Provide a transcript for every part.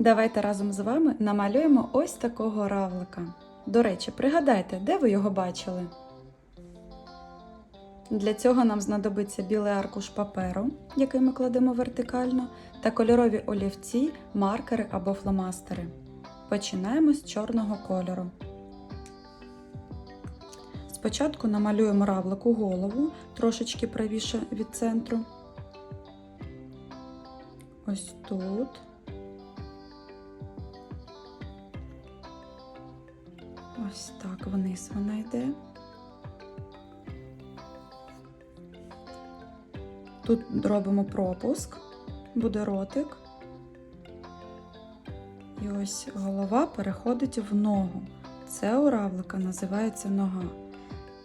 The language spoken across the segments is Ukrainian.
Давайте разом з вами намалюємо ось такого равлика. До речі, пригадайте, де ви його бачили? Для цього нам знадобиться білий аркуш паперу, який ми кладемо вертикально, та кольорові олівці, маркери або фломастери. Починаємо з чорного кольору. Спочатку намалюємо равлику голову, трошечки правіше від центру. Ось тут. Ось так вниз вона йде. Тут робимо пропуск, буде ротик. І ось голова переходить в ногу. Це у равлика називається нога.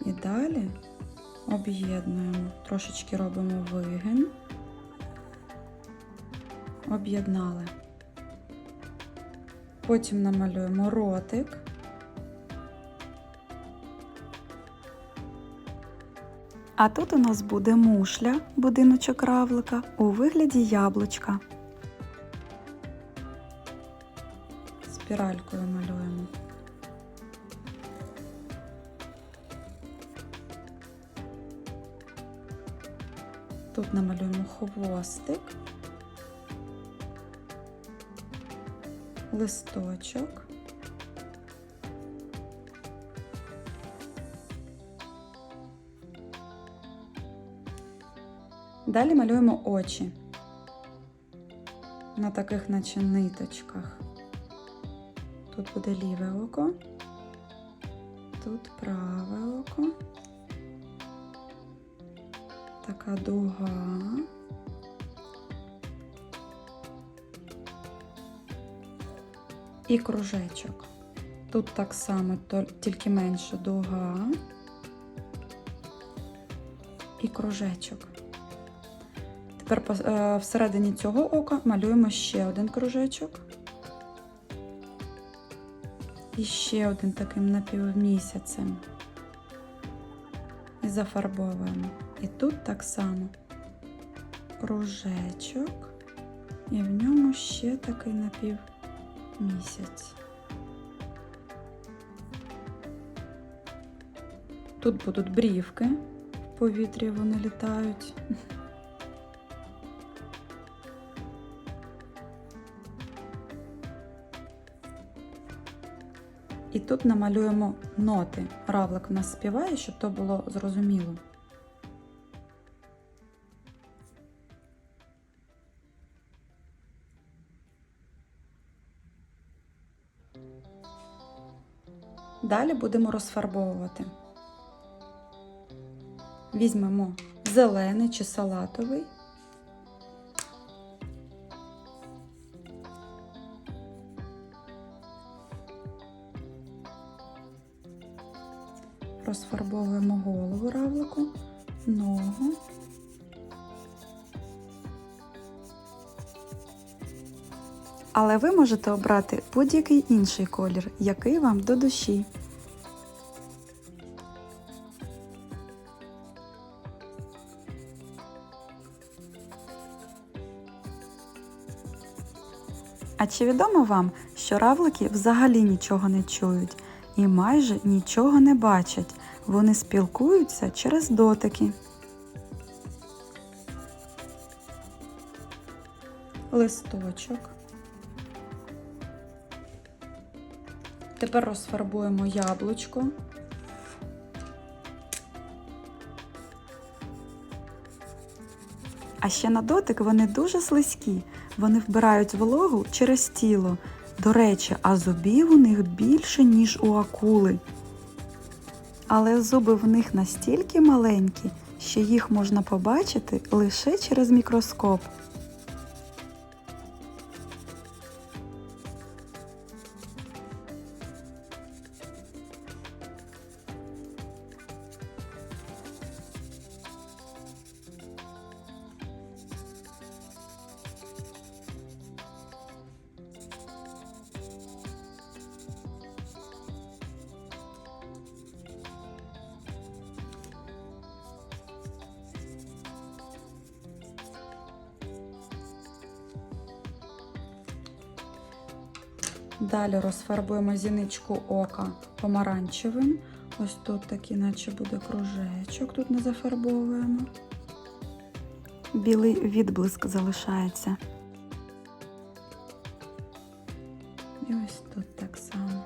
І далі об'єднуємо, трошечки робимо вигин, об'єднали. Потім намалюємо ротик. А тут у нас буде мушля, будиночок равлика у вигляді яблучка. Спіралькою малюємо. Тут намалюємо хвостик, листочок. Далі малюємо очі на таких, наче ниточках. Тут буде ліве око, тут праве око, така дуга. І кружечок. Тут так само, тільки менше дуга і кружечок. Тепер е, всередині цього ока малюємо ще один кружечок. І ще один таким напівмісяцем. І зафарбовуємо. І тут так само кружечок, і в ньому ще такий напівмісяць. Тут будуть брівки, в повітрі вони літають. І тут намалюємо ноти. Равлик у нас співає, щоб то було зрозуміло. Далі будемо розфарбовувати. Візьмемо зелений чи салатовий. Розфарбовуємо голову равлику, ногу. Але ви можете обрати будь-який інший колір, який вам до душі. А чи відомо вам, що равлики взагалі нічого не чують і майже нічого не бачать? Вони спілкуються через дотики. Листочок. Тепер розфарбуємо яблучко. А ще на дотик вони дуже слизькі. Вони вбирають вологу через тіло. До речі, а зубів у них більше, ніж у акули. Але зуби в них настільки маленькі, що їх можна побачити лише через мікроскоп. Далі розфарбуємо зіничку ока помаранчевим. Ось тут такий, наче буде кружечок, тут не зафарбовуємо. Білий відблиск залишається. І ось тут так само.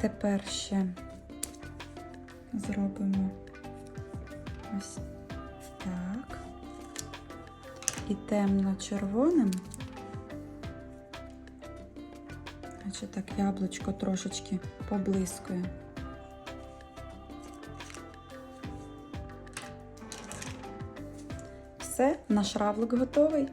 Тепер ще зробимо ось так. І темно-червоним. Значить так яблучко трошечки поблискує. Все, наш равлик готовий.